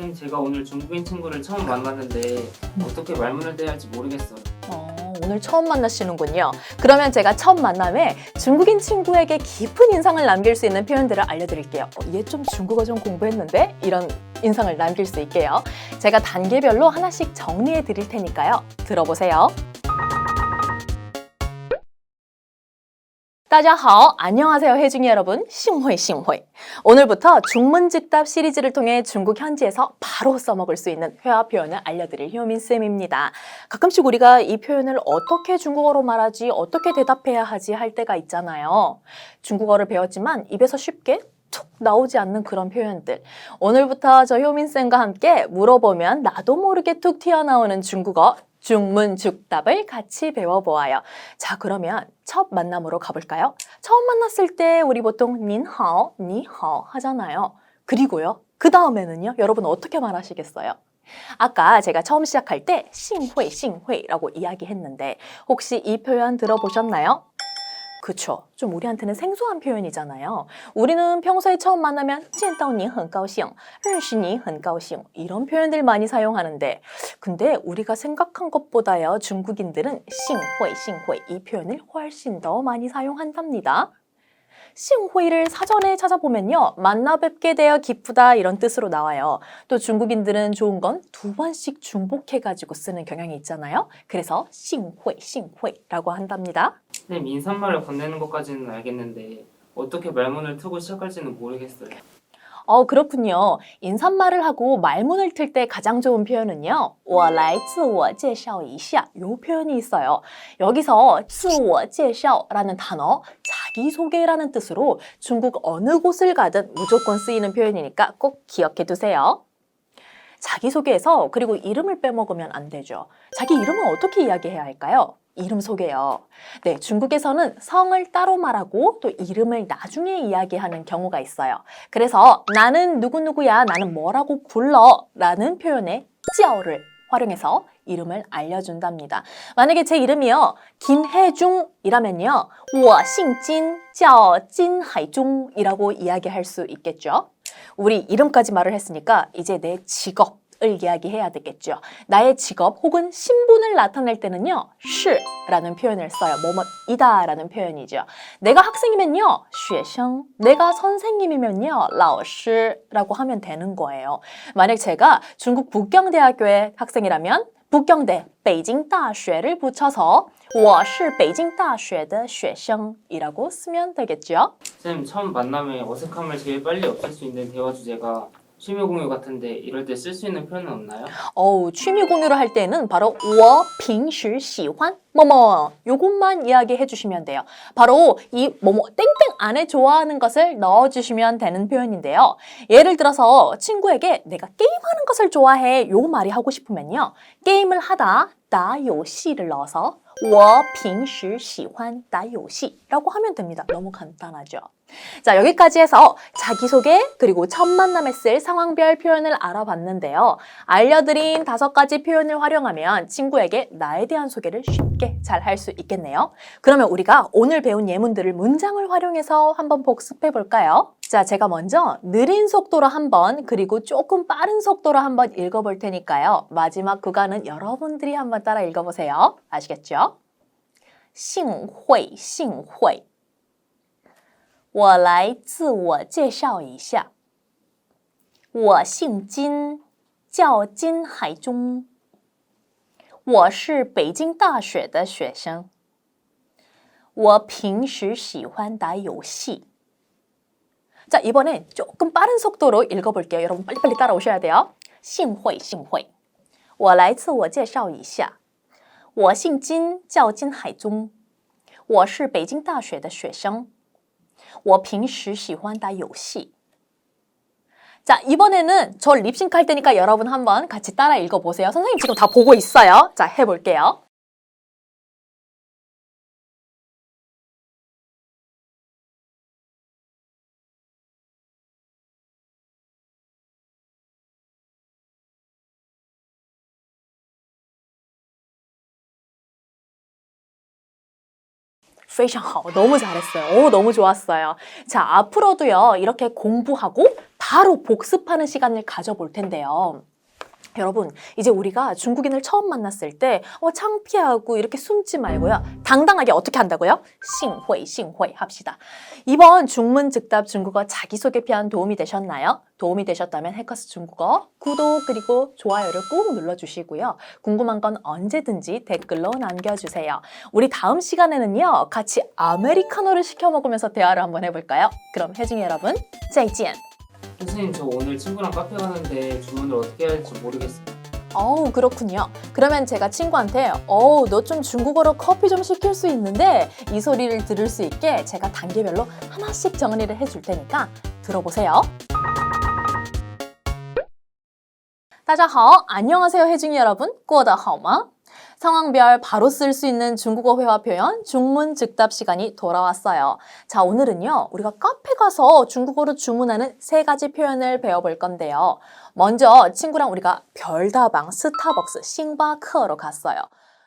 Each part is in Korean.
선생님 제가 오늘 중국인 친구를 처음 만났는데 어떻게 말문을 떼야 할지 모르겠어요. 어, 오늘 처음 만나시는군요. 그러면 제가 첫 만남에 중국인 친구에게 깊은 인상을 남길 수 있는 표현들을 알려드릴게요. 어, 얘좀 중국어 좀 공부했는데? 이런 인상을 남길 수 있게요. 제가 단계별로 하나씩 정리해 드릴 테니까요. 들어보세요. 大家好, 안녕하세요 혜중이 여러분, 싱회 싱회. 오늘부터 중문즉답 시리즈를 통해 중국 현지에서 바로 써먹을 수 있는 회화 표현을 알려드릴 효민쌤입니다. 가끔씩 우리가 이 표현을 어떻게 중국어로 말하지, 어떻게 대답해야 하지 할 때가 있잖아요. 중국어를 배웠지만 입에서 쉽게 툭 나오지 않는 그런 표현들. 오늘부터 저 효민쌤과 함께 물어보면 나도 모르게 툭 튀어나오는 중국어 중문즉답을 같이 배워보아요. 자, 그러면 첫 만남으로 가볼까요? 처음 만났을 때 우리 보통 닌하오, 니하오 하잖아요. 그리고요, 그 다음에는요, 여러분 어떻게 말하시겠어요? 아까 제가 처음 시작할 때 싱회, 싱회라고 이야기했는데 혹시 이 표현 들어보셨나요? 그쵸. 좀 우리한테는 생소한 표현이잖아요. 우리는 평소에 처음 만나면 见到你很高兴,认识你很高兴 이런 표현들 많이 사용하는데 근데 우리가 생각한 것보다요 중국인들은 싱회, 싱회 이 표현을 훨씬 더 많이 사용한답니다. 싱회를 사전에 찾아보면요. 만나 뵙게 되어 기쁘다 이런 뜻으로 나와요. 또 중국인들은 좋은 건 두 번씩 중복해가지고 쓰는 경향이 있잖아요. 그래서 싱회, 싱회라고 한답니다. 선생님 인사말을 건네는 것까지는 알겠는데 어떻게 말문을 트고 시작할지는 모르겠어요. 어, 그렇군요. 인사말을 하고 말문을 틀 때 가장 좋은 표현은요. 我来自我介绍一下. 요 표현이 있어요. 여기서 自我介绍라는 단어 자기소개라는 뜻으로 중국 어느 곳을 가든 무조건 쓰이는 표현이니까 꼭 기억해 두세요. 자기소개에서 그리고 이름을 빼먹으면 안 되죠. 자기 이름은 어떻게 이야기해야 할까요? 이름 소개요. 네, 중국에서는 성을 따로 말하고 또 이름을 나중에 이야기하는 경우가 있어요. 그래서 나는 누구누구야, 나는 뭐라고 불러 라는 표현에 叫를 활용해서 이름을 알려준답니다. 만약에 제 이름이요, 김혜중이라면요, 我姓金,叫金海中이라고 이야기할 수 있겠죠. 우리 이름까지 말을 했으니까 이제 내 직업을 이야기해야 되겠죠. 나의 직업 혹은 신분을 나타낼 때는요, 是라는 표현을 써요. 뭐뭐이다라는 표현이죠. 내가 학생이면요, 学生. 내가 선생님이면요, 老师라고 하면 되는 거예요. 만약 제가 중국 북경대학교의 학생이라면 북경대, 北京大学를 붙여서 我是北京大学的学生이라고 쓰면 되겠죠. 선생님 처음 만남에 어색함을 제일 빨리 없앨 수 있는 대화 주제가 취미 공유 같은데 이럴 때 쓸 수 있는 표현은 없나요? 어우, 취미 공유를 할 때는 바로 我平时喜欢뭐뭐 요것만 이야기해 주시면 돼요. 바로 이 뭐뭐 땡땡 안에 좋아하는 것을 넣어 주시면 되는 표현인데요. 예를 들어서 친구에게 내가 게임하는 것을 좋아해 요 말이 하고 싶으면요. 게임을 하다 打游戏를 넣어서 我平时喜欢打游戏라고 하면 됩니다. 너무 간단하죠. 자, 여기까지 해서 자기소개 그리고 첫 만남에 쓸 상황별 표현을 알아봤는데요. 알려드린 다섯 가지 표현을 활용하면 친구에게 나에 대한 소개를 쉽게 잘 할 수 있겠네요. 그러면 우리가 오늘 배운 예문들을 문장을 활용해서 한번 복습해 볼까요? 자, 제가 먼저 느린 속도로 한번 그리고 조금 빠른 속도로 한번 읽어볼 테니까요. 마지막 구간은 여러분들이 한번 따라 읽어보세요. 아시겠죠? 幸会,幸会. 我来自我介绍一下，我姓金，叫金海中，我是北京大学的学生，我平时喜欢打游戏。 자, 이번엔 조금 빠른 속도로 읽어볼게요. 여러분 빨리빨리 따라오셔야 돼요. 幸会,幸会.我来自我介绍一下，我姓金，叫金海中，我是北京大学的学生。 我平时喜欢打游戏. 자, 이번에는 저 립싱크 할 테니까 여러분 한번 같이 따라 읽어보세요. 선생님 지금 다 보고 있어요. 자, 해볼게요. 非常好. 너무 잘했어요. 오, 너무 좋았어요. 자, 앞으로도요, 이렇게 공부하고 바로 복습하는 시간을 가져볼 텐데요. 여러분, 이제 우리가 중국인을 처음 만났을 때 어, 창피하고 이렇게 숨지 말고요. 당당하게 어떻게 한다고요? 싱회, 싱회 합시다. 이번 중문 즉답 중국어 자기소개 편 도움이 되셨나요? 도움이 되셨다면 해커스 중국어 구독 그리고 좋아요를 꾹 눌러주시고요. 궁금한 건 언제든지 댓글로 남겨주세요. 우리 다음 시간에는요. 같이 아메리카노를 시켜 먹으면서 대화를 한번 해볼까요? 그럼 혜중이 여러분, 再见! 선생님 저 오늘 친구랑 카페 가는데 주문을 어떻게 해야 할지 모르겠어요. 어우 그렇군요. 그러면 제가 친구한테 어우 너 좀 중국어로 커피 좀 시킬 수 있는데 이 소리를 들을 수 있게 제가 단계별로 하나씩 정리를 해줄 테니까 들어보세요. 大家好, 안녕하세요 혜중이 여러분, 过得好吗? 상황별 바로 쓸 수 있는 중국어 회화 표현 중문 즉답 시간이 돌아왔어요. 자, 오늘은요, 우리가 카페 가서 중국어로 주문하는 세 가지 표현을 배워볼 건데요. 먼저 친구랑 우리가 별다방 스타벅스 싱바크로 갔어요.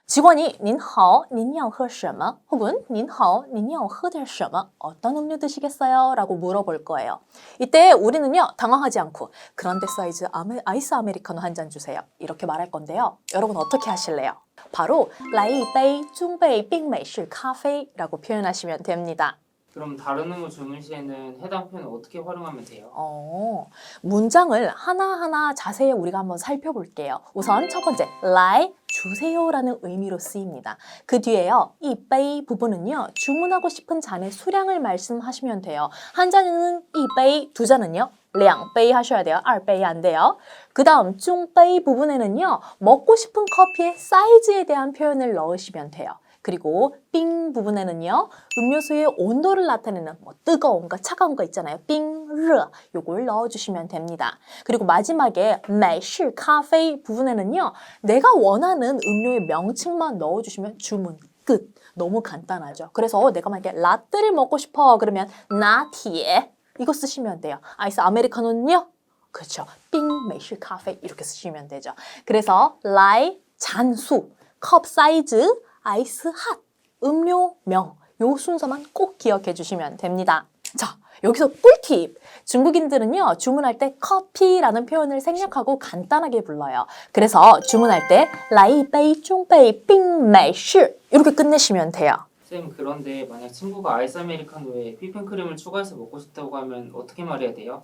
직원이 您好, 您要喝什么? 혹은 您好, 您要喝点什么? 어떤 음료 드시겠어요? 라고 물어볼 거예요. 이때 우리는요 당황하지 않고 그런데 사이즈 아메, 아이스 아메리카노 한 잔 주세요. 이렇게 말할 건데요. 여러분 어떻게 하실래요? 바로 来一杯中杯冰美式咖啡라고 표현하시면 됩니다. 그럼 다른 의무 주문 시에는 해당 표현을 어떻게 활용하면 돼요? 어, 문장을 하나하나 자세히 우리가 한번 살펴볼게요. 우선 첫 번째, 来 주세요라는 의미로 쓰입니다. 그 뒤에요. 이 빼이 부분은요. 주문하고 싶은 잔의 수량을 말씀하시면 돼요. 한 잔은 이 빼이, 두 잔은요. 2杯 하셔야 돼요. 알빼이 안 돼요. 그 다음 중빼이 부분에는요. 먹고 싶은 커피의 사이즈에 대한 표현을 넣으시면 돼요. 그리고 빙 부분에는요. 음료수의 온도를 나타내는 뭐 뜨거운가 차가운 거 있잖아요. 빙, 르 요걸 넣어주시면 됩니다. 그리고 마지막에 매실, 카페 부분에는요. 내가 원하는 음료의 명칭만 넣어주시면 주문 끝. 너무 간단하죠. 그래서 내가 만약에 라떼를 먹고 싶어 그러면 나티에 이거 쓰시면 돼요. 아이스 아메리카노는요? 그렇죠. 빙, 매실, 카페 이렇게 쓰시면 되죠. 그래서 라이, 잔수, 컵 사이즈, 아이스 핫, 음료 명, 요 순서만 꼭 기억해 주시면 됩니다. 자, 여기서 꿀팁! 중국인들은요, 주문할 때 커피라는 표현을 생략하고 간단하게 불러요. 그래서 주문할 때 라이베이, 중베이, 빙메시 이렇게 끝내시면 돼요. 쌤, 그런데 만약 친구가 아이스 아메리카노에 휘핑크림을 추가해서 먹고 싶다고 하면 어떻게 말해야 돼요?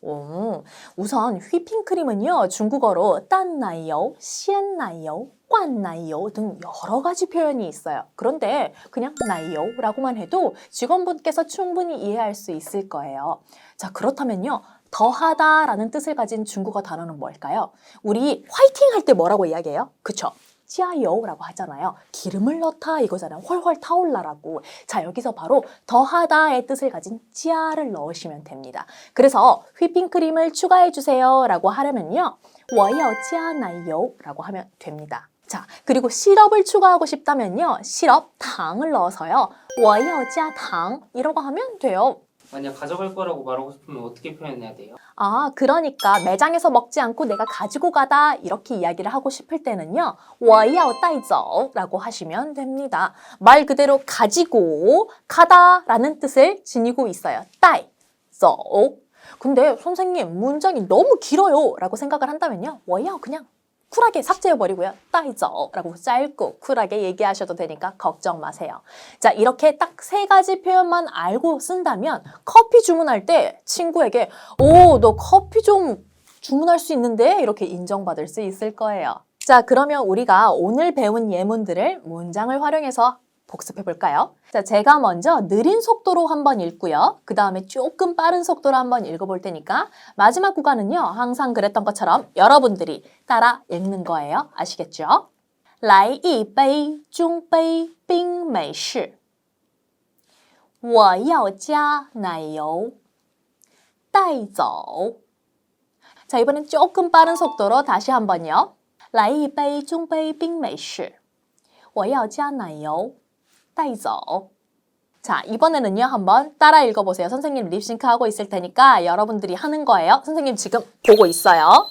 오, 우선 휘핑크림은요 중국어로 딴나이요, 시엔나이요, 꽌나이요 등 여러 가지 표현이 있어요. 그런데 그냥 나이요라고만 해도 직원분께서 충분히 이해할 수 있을 거예요. 자, 그렇다면요. 더하다라는 뜻을 가진 중국어 단어는 뭘까요? 우리 화이팅 할 때 뭐라고 이야기해요? 그쵸? 지하요라고 하잖아요. 기름을 넣다 이거잖아요. 훨훨 타올라라고. 자, 여기서 바로 더하다의 뜻을 가진 지하를 넣으시면 됩니다. 그래서 휘핑크림을 추가해 주세요라고 하려면요. 我要加奶油라고 하면 됩니다. 자, 그리고 시럽을 추가하고 싶다면요. 시럽 당을 넣어서요. 와이어지아 당 이라고 하면 돼요. 만약 가져갈 거라고 말하고 싶으면 어떻게 표현해야 돼요? 아, 그러니까 매장에서 먹지 않고 내가 가지고 가다 이렇게 이야기를 하고 싶을 때는요. 워이아오 따이저라고 하시면 됩니다. 말 그대로 가지고 가다라는 뜻을 지니고 있어요. 따이 저 근데 선생님 문장이 너무 길어요 라고 생각을 한다면요. 워이아오 그냥 쿨하게 삭제해버리고요. 带走 라고 짧고 쿨하게 얘기하셔도 되니까 걱정 마세요. 자, 이렇게 딱 세 가지 표현만 알고 쓴다면 커피 주문할 때 친구에게 오, 너 커피 좀 주문할 수 있는데 이렇게 인정받을 수 있을 거예요. 자, 그러면 우리가 오늘 배운 예문들을 문장을 활용해서 복습해 볼까요? 자, 제가 먼저 느린 속도로 한번 읽고요. 그 다음에 조금 빠른 속도로 한번 읽어볼 테니까 마지막 구간은요. 항상 그랬던 것처럼 여러분들이 따라 읽는 거예요. 아시겠죠? 来一杯中杯冰美式我要加奶油带走 자, 이번엔 조금 빠른 속도로 다시 한번요. 来一杯中杯冰美式我要加奶油带走 자, 이번에는요, 한번 따라 읽어보세요. 선생님 립싱크 하고 있을 테니까 여러분들이 하는 거예요. 선생님 지금 보고 있어요.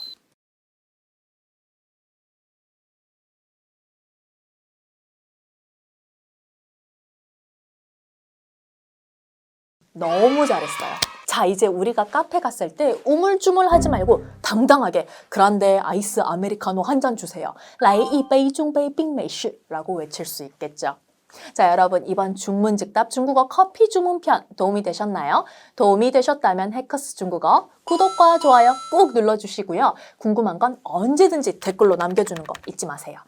너무 잘했어요. 자, 자, 이제 우리가 카페 갔을 때 우물쭈물 하지 말고 당당하게 그란데 아이스 아메리카노 한 잔 주세요. 라이 이베이 중베이 빙메시라고 외칠 수 있겠죠. 자, 여러분 이번 중문즉답 중국어 커피 주문편 도움이 되셨나요? 도움이 되셨다면 해커스 중국어 구독과 좋아요 꾹 눌러주시고요. 궁금한 건 언제든지 댓글로 남겨주는 거 잊지 마세요.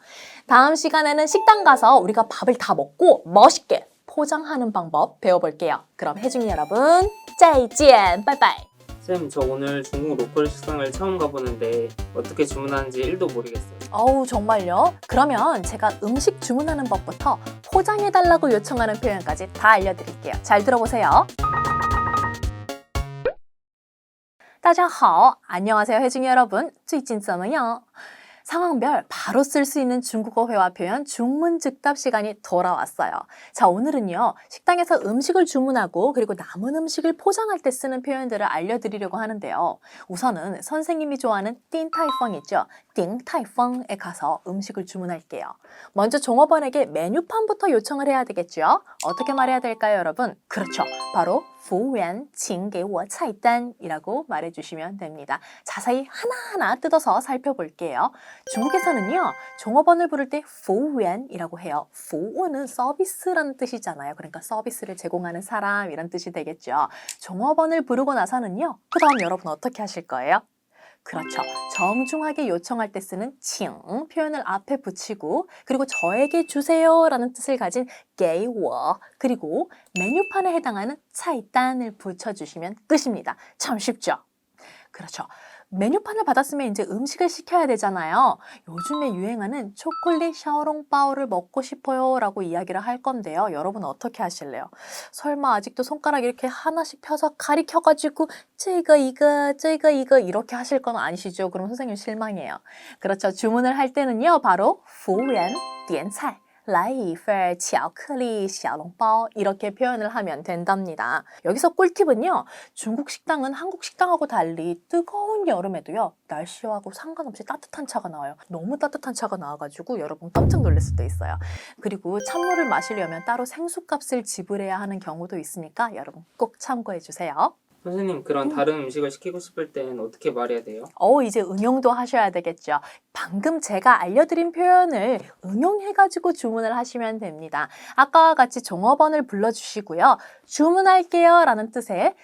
다음 시간에는 식당 가서 우리가 밥을 다 먹고 멋있게 포장하는 방법 배워볼게요. 그럼 혜중이 여러분, 再见, 바이바이. 쌤, 저 오늘 중국 로컬 식당을 처음 가보는데 어떻게 주문하는지 1도 모르겠어요. 어우 정말요? 그러면 제가 음식 주문하는 법부터 포장해달라고 요청하는 표현까지 다 알려드릴게요. 잘 들어보세요. 大家好, 안녕하세요 혜중이 여러분. 最近怎么样? 상황별 바로 쓸 수 있는 중국어 회화 표현 중문즉답 시간이 돌아왔어요. 자, 오늘은요. 식당에서 음식을 주문하고 그리고 남은 음식을 포장할 때 쓰는 표현들을 알려드리려고 하는데요. 우선은 선생님이 좋아하는 띵타이펑 있죠? 띵타이펑에 가서 음식을 주문할게요. 먼저 종업원에게 메뉴판부터 요청을 해야 되겠죠? 어떻게 말해야 될까요, 여러분? 그렇죠. 바로 服务员请给我菜单이라고 말해주시면 됩니다. 자세히 하나하나 뜯어서 살펴볼게요. 중국에서는요, 종업원을 부를 때 服务员이라고 해요. 服务는 서비스라는 뜻이잖아요. 그러니까 서비스를 제공하는 사람 이런 뜻이 되겠죠. 종업원을 부르고 나서는요, 그 다음 여러분 어떻게 하실 거예요? 그렇죠. 정중하게 요청할 때 쓰는 칭 표현을 앞에 붙이고 그리고 저에게 주세요라는 뜻을 가진 给我 그리고 메뉴판에 해당하는 차이단을 붙여주시면 끝입니다. 참 쉽죠? 그렇죠. 메뉴판을 받았으면 이제 음식을 시켜야 되잖아요. 요즘에 유행하는 초콜릿 샤오롱바오를 먹고 싶어요 라고 이야기를 할 건데요. 여러분 어떻게 하실래요? 설마 아직도 손가락 이렇게 하나씩 펴서 가리켜가지고 저이거 이거 저이거 이거 이렇게 하실 건 아니시죠? 그럼 선생님 실망이에요. 그렇죠. 주문을 할 때는요. 바로 服务员点菜 来一份巧克力小笼包 이렇게 표현을 하면 된답니다. 여기서 꿀팁은요. 중국 식당은 한국 식당하고 달리 뜨거운 여름에도요. 날씨하고 상관없이 따뜻한 차가 나와요. 너무 따뜻한 차가 나와가지고 여러분 깜짝 놀랄 수도 있어요. 그리고 찬물을 마시려면 따로 생수값을 지불해야 하는 경우도 있으니까 여러분 꼭 참고해 주세요. 선생님, 그런 다른 음식을 시키고 싶을 땐 어떻게 말해야 돼요? 어, 이제 응용도 하셔야 되겠죠. 방금 제가 알려드린 표현을 응용해가지고 주문을 하시면 됩니다. 아까와 같이 종업원을 불러주시고요. 주문할게요 라는 뜻의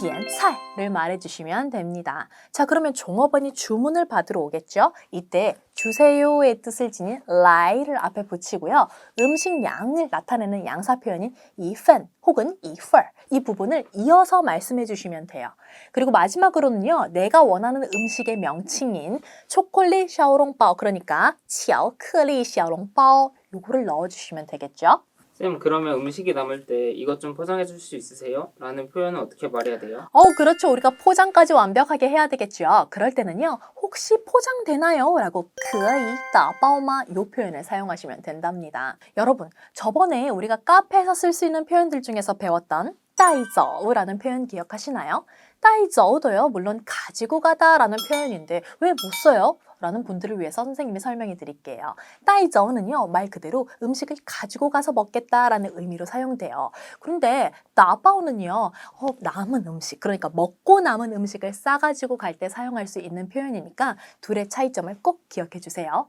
디엔 살을 말해주시면 됩니다. 자 그러면 종업원이 주문을 받으러 오겠죠? 이때 주세요의 뜻을 지닌 라이를 앞에 붙이고요. 음식 양을 나타내는 양사 표현인 이펜 혹은 이펄 이 부분을 이어서 말씀해 주시면 돼요. 그리고 마지막으로는요. 내가 원하는 음식의 명칭인 초콜릿 샤오롱바오 그러니까 치아오 크리 샤오롱바오 요거를 넣어주시면 되겠죠. 쌤, 그러면 음식이 남을 때 이것 좀 포장해 줄 수 있으세요? 라는 표현은 어떻게 말해야 돼요? 어, 그렇죠. 우리가 포장까지 완벽하게 해야 되겠죠. 그럴 때는요. 혹시 포장되나요? 라고 그이 따바오마 요 표현을 사용하시면 된답니다. 여러분, 저번에 우리가 카페에서 쓸 수 있는 표현들 중에서 배웠던 따이저우라는 표현 기억하시나요? 따이저우도요. 물론 가지고 가다라는 표현인데 왜 못 써요? 라는 분들을 위해서 선생님이 설명해 드릴게요. 따이저는요, 말 그대로 음식을 가지고 가서 먹겠다라는 의미로 사용돼요. 그런데 나빠오는요, 어, 남은 음식, 그러니까 먹고 남은 음식을 싸가지고 갈 때 사용할 수 있는 표현이니까 둘의 차이점을 꼭 기억해 주세요.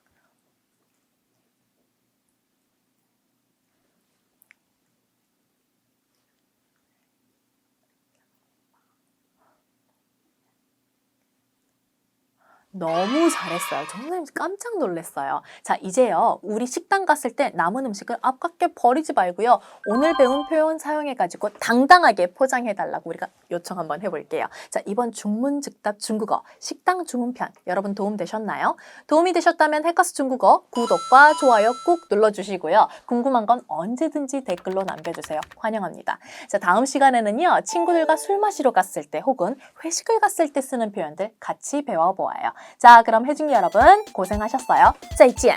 너무 잘했어요. 정말 깜짝 놀랐어요. 자, 이제요. 우리 식당 갔을 때 남은 음식을 아깝게 버리지 말고요. 오늘 배운 표현 사용해가지고 당당하게 포장해달라고 우리가 요청 한번 해볼게요. 자, 이번 중문즉답 중국어 식당 주문편 여러분 도움 되셨나요? 도움이 되셨다면 해커스 중국어 구독과 좋아요 꾹 눌러주시고요. 궁금한 건 언제든지 댓글로 남겨주세요. 환영합니다. 자, 다음 시간에는요. 친구들과 술 마시러 갔을 때 혹은 회식을 갔을 때 쓰는 표현들 같이 배워보아요. 자, 그럼 혜중이 여러분 고생하셨어요. 再见.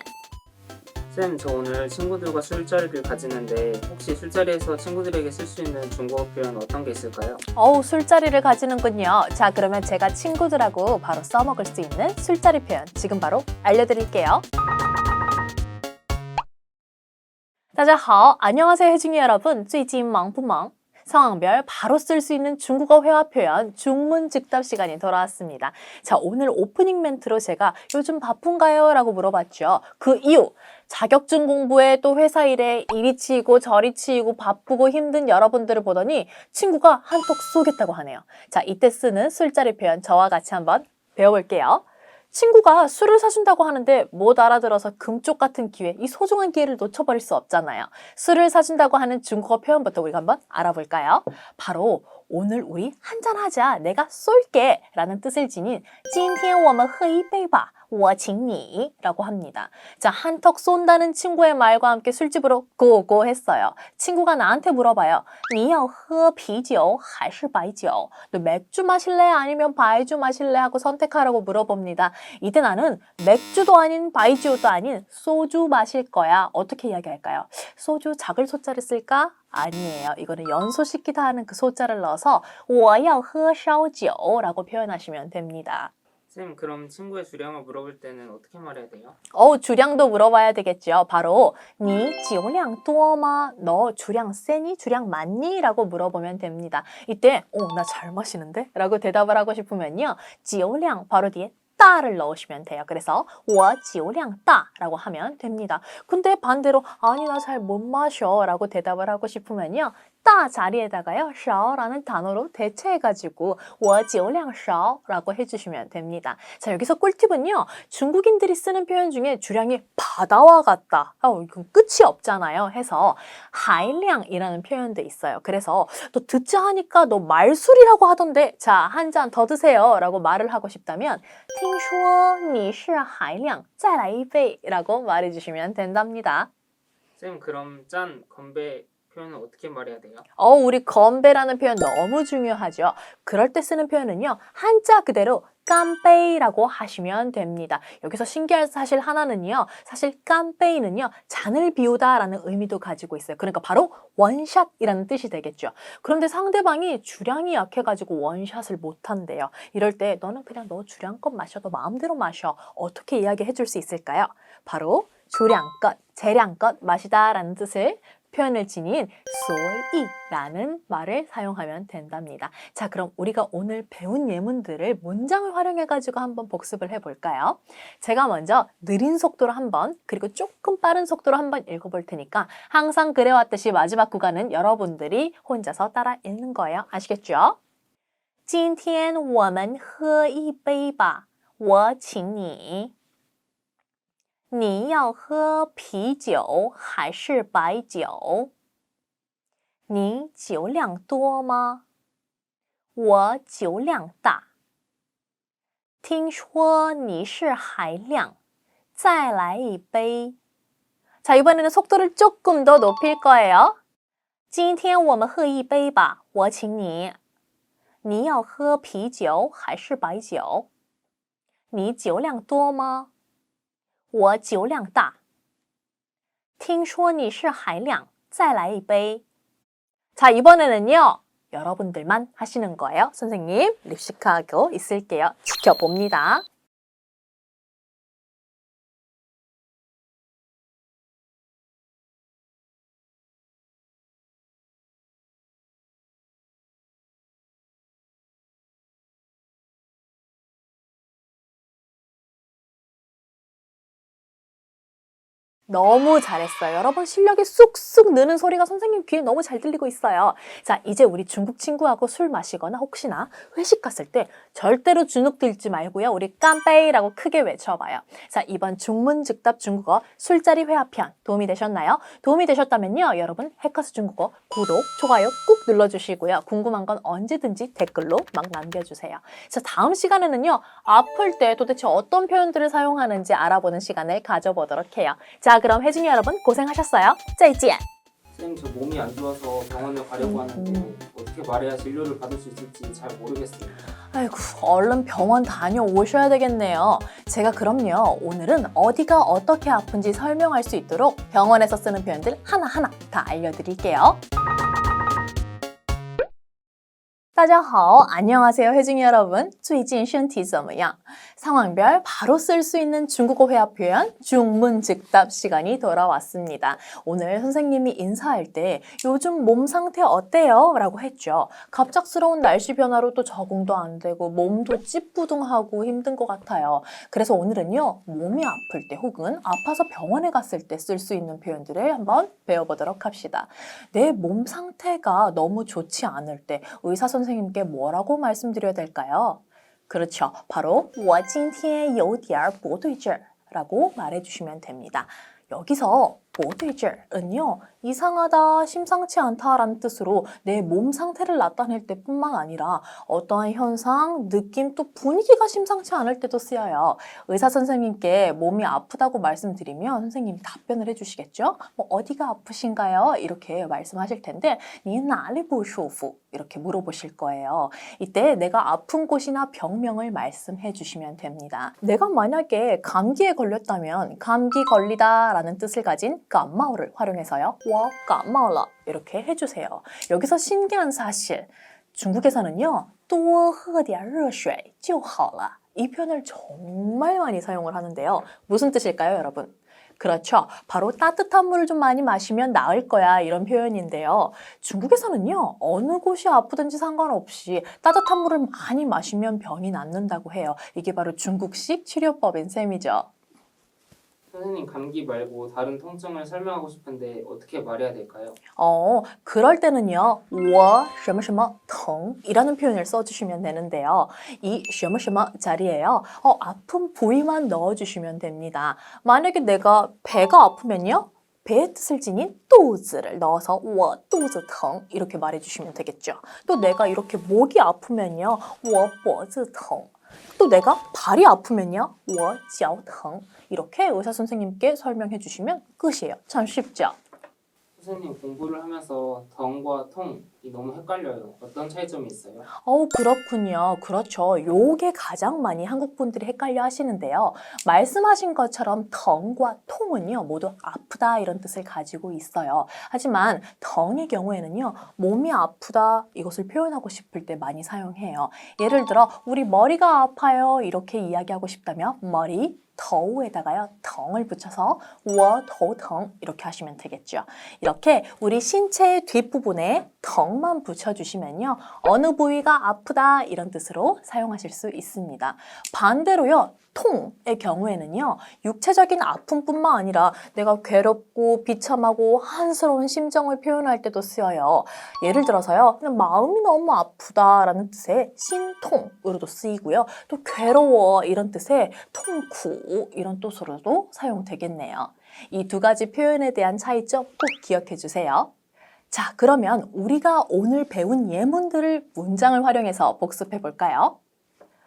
쌤, 저 오늘 친구들과 술자리를 가지는데 혹시 술자리에서 친구들에게 쓸 수 있는 중국어 표현 어떤 게 있을까요? 어우, 술자리를 가지는군요. 자, 그러면 제가 친구들하고 바로 써먹을 수 있는 술자리 표현 지금 바로 알려드릴게요. 大家好, 안녕하세요, 혜중이 여러분. 最近忙不忙? 상황별 바로 쓸 수 있는 중국어 회화 표현 중문 즉답 시간이 돌아왔습니다. 자, 오늘 오프닝 멘트로 제가 요즘 바쁜가요? 라고 물어봤죠. 그 이유, 자격증 공부에 또 회사 일에 이리 치이고 저리 치이고 바쁘고 힘든 여러분들을 보더니 친구가 한턱 쏘겠다고 하네요. 자, 이때 쓰는 술자리 표현 저와 같이 한번 배워볼게요. 친구가 술을 사준다고 하는데 못 알아들어서 금쪽 같은 기회, 이 소중한 기회를 놓쳐버릴 수 없잖아요. 술을 사준다고 하는 중국어 표현부터 우리가 한번 알아볼까요? 바로 오늘 우리 한잔하자, 내가 쏠게 라는 뜻을 지닌 今天我们喝一杯吧, 我请你 라고 합니다. 자, 한턱 쏜다는 친구의 말과 함께 술집으로 고고 했어요. 친구가 나한테 물어봐요. 你要喝啤酒还是白酒? 너 맥주 마실래? 아니면 바이주 마실래? 하고 선택하라고 물어봅니다. 이때 나는 맥주도 아닌 바이주도 아닌 소주 마실 거야. 어떻게 이야기할까요? 소주 작을 소자를 쓸까? 아니에요. 이거는 연소시키다 하는 그 소자를 넣어서 我要喝烧酒라고 표현하시면 됩니다. 쌤, 그럼 친구의 주량을 물어볼 때는 어떻게 말해야 돼요? 어 주량도 물어봐야 되겠죠. 바로 你酒量多吗? 너 주량 세니? 주량 많니? 라고 물어보면 됩니다. 이때 어 나 잘 마시는데? 라고 대답을 하고 싶으면요. 酒量 바로 뒤에 따를 넣으시면 돼요. 그래서 我酒量大 라고 하면 됩니다. 근데 반대로 아니 나 잘 못 마셔 라고 대답을 하고 싶으면요. 따 자리에다가요. 少라는 단어로 대체해가지고 我酒量少 라고 해주시면 됩니다. 자 여기서 꿀팁은요. 중국인들이 쓰는 표현 중에 주량이 바다와 같다. 아, 이건 끝이 없잖아요. 해서 하이량이라는 표현도 있어요. 그래서 또 듣자 하니까 너 말술이라고 하던데 자 한 잔 더 드세요 라고 말을 하고 싶다면 听说你是海量再来一杯라고 말해주시면 된답니다. 쌤, 그럼 짠, 건배 표현은 어떻게 말해야 돼요? 어, 우리 건배라는 표현 너무 중요하죠. 그럴 때 쓰는 표현은요. 한자 그대로 깜빼이라고 하시면 됩니다. 여기서 신기할 사실 하나는요. 사실 깜빼이는요. 잔을 비우다라는 의미도 가지고 있어요. 그러니까 바로 원샷이라는 뜻이 되겠죠. 그런데 상대방이 주량이 약해가지고 원샷을 못한대요. 이럴 때 너는 그냥 너 주량껏 마셔. 너 마음대로 마셔. 어떻게 이야기해 줄 수 있을까요? 바로 주량껏, 재량껏 마시다라는 뜻을 표현을 지닌 소이라는 말을 사용하면 된답니다. 자, 그럼 우리가 오늘 배운 예문들을 문장을 활용해 가지고 한번 복습을 해 볼까요? 제가 먼저 느린 속도로 한번 그리고 조금 빠른 속도로 한번 읽어 볼 테니까 항상 그래 왔듯이 마지막 구간은 여러분들이 혼자서 따라 읽는 거예요. 아시겠죠? 今天我们喝一杯吧，我请你。 你要喝啤酒还是白酒？你酒量多吗？我酒量大。听说你是海量，再来一杯。 자, 이번에는 속도를 조금 더 높일 거예요. 今天我们喝一杯吧，我请你。你要喝啤酒还是白酒？你酒量多吗？ 我酒量大。听说你是海量，再来一杯。 자, 이번에는요. 여러분들만 하시는 거예요. 선생님, 립식하고 있을게요. 지켜봅니다. 너무 잘했어요. 여러분 실력이 쑥쑥 느는 소리가 선생님 귀에 너무 잘 들리고 있어요. 자, 이제 우리 중국 친구하고 술 마시거나 혹시나 회식 갔을 때 절대로 주눅 들지 말고요. 우리 깜빼이라고 크게 외쳐봐요. 자, 이번 중문즉답 중국어 술자리 회화편 도움이 되셨나요? 도움이 되셨다면요. 여러분 해커스 중국어 구독, 좋아요 꾹 눌러주시고요. 궁금한 건 언제든지 댓글로 막 남겨주세요. 자, 다음 시간에는요. 아플 때 도대체 어떤 표현들을 사용하는지 알아보는 시간을 가져보도록 해요. 자, 그럼 혜진이 여러분 고생하셨어요. 再见. 쌤, 저 몸이 안 좋아서 병원에 가려고 음, 하는데 어떻게 말해야 진료를 받을 수 있을지 잘 모르겠어요. 아이고, 얼른 병원 다녀오셔야 되겠네요. 제가 그럼요, 오늘은 어디가 어떻게 아픈지 설명할 수 있도록 병원에서 쓰는 표현들 하나하나 다 알려드릴게요. 大家好, 안녕하세요, 혜중이 여러분. 最近身体怎么样? 상황별 바로 쓸 수 있는 중국어 회화 표현 중문즉답 시간이 돌아왔습니다. 오늘 선생님이 인사할 때 요즘 몸 상태 어때요? 라고 했죠. 갑작스러운 날씨 변화로 또 적응도 안 되고 몸도 찌뿌둥하고 힘든 것 같아요. 그래서 오늘은요, 몸이 아플 때 혹은 아파서 병원에 갔을 때 쓸 수 있는 표현들을 한번 배워보도록 합시다. 내 몸 상태가 너무 좋지 않을 때 의사 선생님 께 뭐라고 말씀드려야 될까요? 그렇죠. 바로 我今天有点不对劲儿 라고 말해주시면 됩니다. 여기서 不对劲儿 은요, 이상하다, 심상치 않다라는 뜻으로 내 몸 상태를 나타낼 때뿐만 아니라 어떠한 현상, 느낌 또 분위기가 심상치 않을 때도 쓰여요. 의사 선생님께 몸이 아프다고 말씀드리면 선생님 답변을 해주시겠죠? 뭐 어디가 아프신가요? 이렇게 말씀하실 텐데 니나리보쇼프 이렇게 물어보실 거예요. 이때 내가 아픈 곳이나 병명을 말씀해 주시면 됩니다. 내가 만약에 감기에 걸렸다면 감기 걸리다라는 뜻을 가진 그 감마오를 활용해서요. 我感冒了 이렇게 해주세요. 여기서 신기한 사실. 중국에서는요. 多喝点热水就好了. 이 표현을 정말 많이 사용을 하는데요. 무슨 뜻일까요, 여러분? 그렇죠. 바로 따뜻한 물을 좀 많이 마시면 나을 거야. 이런 표현인데요. 중국에서는요, 어느 곳이 아프든지 상관없이 따뜻한 물을 많이 마시면 병이 낫는다고 해요. 이게 바로 중국식 치료법인 셈이죠. 선생님, 감기 말고 다른 통증을 설명하고 싶은데 어떻게 말해야 될까요? 어, 그럴 때는요, 我什么什么疼 이라는 표현을 써주시면 되는데요. 이 什么什么자리에요. 어, 아픈 부위만 넣어주시면 됩니다. 만약에 내가 배가 아프면요. 배의 뜻을 지닌 肚子를 넣어서 我肚子疼 이렇게 말해주시면 되겠죠. 또 내가 이렇게 목이 아프면요. 我脖子疼. 또 내가 발이 아프면요. 我脚疼 이렇게 의사 선생님께 설명해 주시면 끝이에요. 참 쉽죠? 선생님, 공부를 하면서 덩과 통이 너무 헷갈려요. 어떤 차이점이 있어요? 어, 그렇군요. 그렇죠. 요게 가장 많이 한국 분들이 헷갈려 하시는데요. 말씀하신 것처럼 덩과 통은요, 모두 아프다 이런 뜻을 가지고 있어요. 하지만 덩의 경우에는요, 몸이 아프다 이것을 표현하고 싶을 때 많이 사용해요. 예를 들어, 우리 머리가 아파요 이렇게 이야기하고 싶다면 머리 더우에다가요 덩을 붙여서 워더덩 이렇게 하시면 되겠죠. 이렇게 우리 신체의 뒷부분에 덩만 붙여주시면요 어느 부위가 아프다 이런 뜻으로 사용하실 수 있습니다. 반대로요 통의 경우에는요 육체적인 아픔뿐만 아니라 내가 괴롭고 비참하고 한스러운 심정을 표현할 때도 쓰여요. 예를 들어서요 마음이 너무 아프다라는 뜻의 신통으로도 쓰이고요 또 괴로워 이런 뜻의 통쿠 이런 뜻으로도 사용되겠네요. 이 두 가지 표현에 대한 차이점 꼭 기억해 주세요. 자, 그러면 우리가 오늘 배운 예문들을 문장을 활용해서 복습해 볼까요?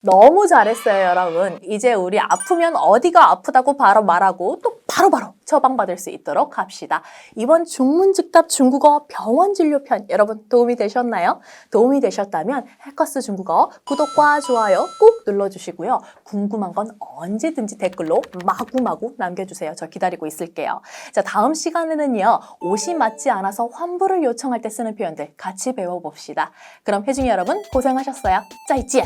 너무 잘했어요, 여러분. 이제 우리 아프면 어디가 아프다고 바로 말하고 또 바로 바로 처방받을 수 있도록 합시다. 이번 중문즉답 중국어 병원 진료편 여러분 도움이 되셨나요? 도움이 되셨다면 해커스 중국어 구독과 좋아요 꼭 눌러주시고요. 궁금한 건 언제든지 댓글로 마구마구 남겨주세요. 저 기다리고 있을게요. 자, 다음 시간에는요. 옷이 맞지 않아서 환불을 요청할 때 쓰는 표현들 같이 배워봅시다. 그럼 혜중이 여러분 고생하셨어요. 짜이찌!